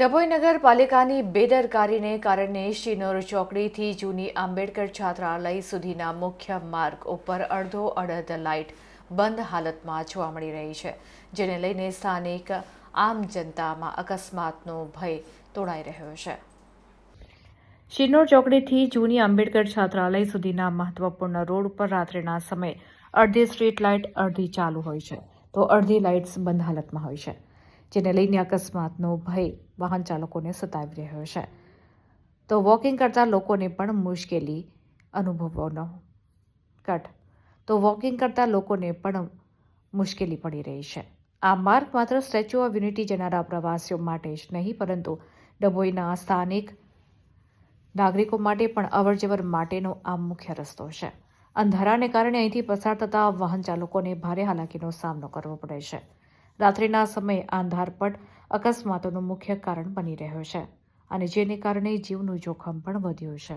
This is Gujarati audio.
ડભોઈ નગરપાલિકાની બેદરકારીને કારણે શિનોર ચોકડીથી જૂની આંબેડકર છાત્રાલય સુધીના મુખ્ય માર્ગ ઉપર અડધો અડધ લાઇટ બંધ હાલતમાં જોવા મળી રહી છે, જેને લઈને સ્થાનિક આમ જનતામાં અકસ્માતનો ભય તોડાઈ રહ્યો છે. શિનોર ચોકડીથી જૂની આંબેડકર છાત્રાલય સુધીના મહત્વપૂર્ણ રોડ ઉપર રાત્રિના સમયે અડધી સ્ટ્રીટ લાઇટ અડધી ચાલુ હોય છે, તો અડધી લાઇટ્સ બંધ હાલતમાં હોય છે. જેને લઈને અકસ્માતનો ભય વાહન ચાલકોને સતાવી રહ્યો છે. તો વોકિંગ કરતા લોકોને પણ મુશ્કેલી અનુભવવાનો કટ. તો વોકિંગ કરતા લોકોને પણ મુશ્કેલી પડી રહી છે. આ માર્ગ માત્ર સ્ટેચ્યુ ઓફ યુનિટી જનારા પ્રવાસીઓ માટે જ નહીં, પરંતુ ડભોઈના સ્થાનિક નાગરિકો માટે પણ અવરજવર માટેનો આ મુખ્ય રસ્તો છે. અંધારાને કારણે અહીંથી પસાર થતા વાહન ચાલકોને ભારે હાલાકીનો સામનો કરવો પડે છે. રાત્રિના સમયે આ અંધારપટ અકસ્માતોનું મુખ્ય કારણ બની રહ્યો છે અને જેને કારણે જીવનું જોખમ પણ વધ્યું છે.